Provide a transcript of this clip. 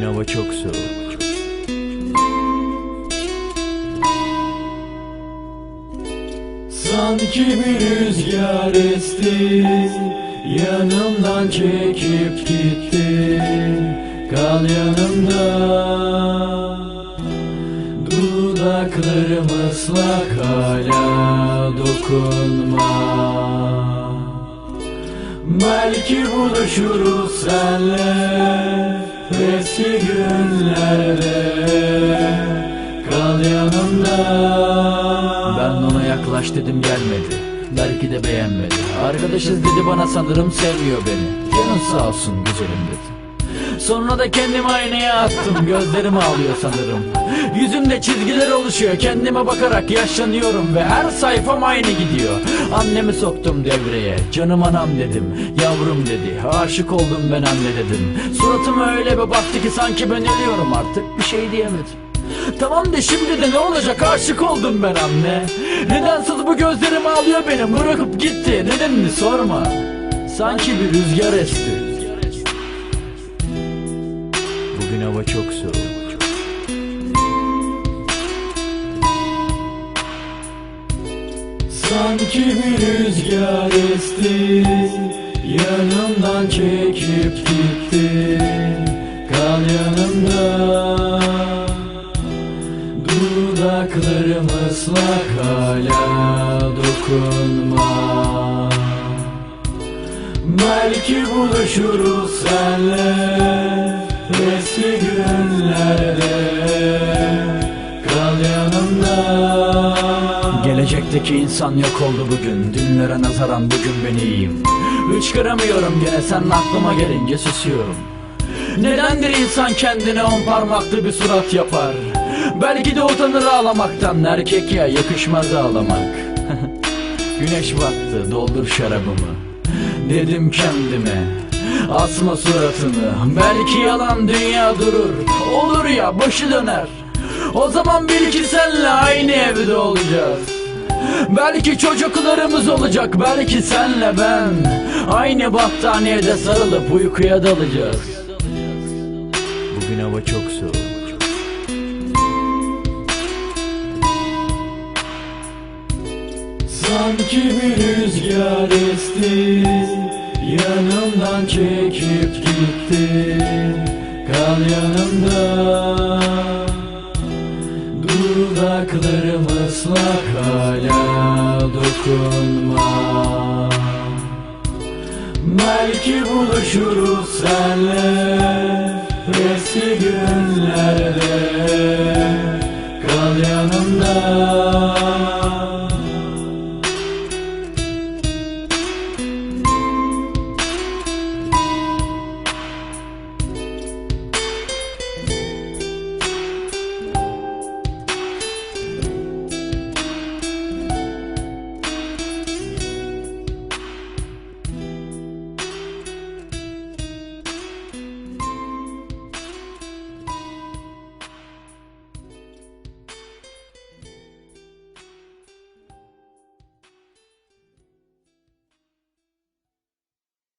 hava çok soğuk. Sanki bir rüzgar esti Yanımdan çekip gitti. Kal yanımda. Dudaklarım ıslak hala dokunma. Belki buluşuruz senle Eski günlerde Kal yanımda Ben ona yaklaş dedim gelmedi. Belki de beğenmedi. Arkadaşız dedi bana sanırım sevmiyor beni. Canın sağ olsun güzelim dedi. Sonra da kendimi aynaya attım. Gözlerim ağlıyor sanırım. Yüzümde çizgiler oluşuyor. Kendime bakarak yaşlanıyorum Ve her sayfam aynı gidiyor. Annemi soktum devreye. Canım anam dedim. Yavrum dedi. Aşık oldum ben anne dedim. Suratıma öyle bir baktı ki sanki ben ölüyorum. Artık Bir şey diyemedim. Tamam de şimdi de ne olacak? Aşık oldum ben anne. Nedensiz bu gözlerim ağlıyor benim? Bırakıp gitti. Nedenini sorma. Sanki bir rüzgar esti Bugün hava çok soğuk. Sanki bir rüzgar esti Yanımdan çekip gitti. Kal yanımda. Dudaklarım ıslak hala dokunma. Belki buluşuruz senle Eski günlerde Kal yanımda. Gelecekteki insan yok oldu bugün. Dünlere nazaran bugün ben iyiyim. Hıçkıramıyorum gene sen aklıma gelince susuyorum. Nedendir insan kendine on parmaklı bir surat yapar? Belki de utanır ağlamaktan Erkek ya yakışmaz ağlamak. Güneş battı doldur şarabımı. Dedim kendime Asma suratını. Belki yalan dünya durur. Olur ya başı döner. O zaman bil ki senle aynı evde olacağız. Belki çocuklarımız olacak Belki senle ben. Aynı battaniyede sarılıp uykuya dalacağız. Bugün hava çok soğuk. Sanki bir rüzgar esti Yanımdan çekip gitti Kal yanımda. Dudaklarım ıslak hala dokunma. Belki buluşuruz senle Eski günlerde. Kal yanımda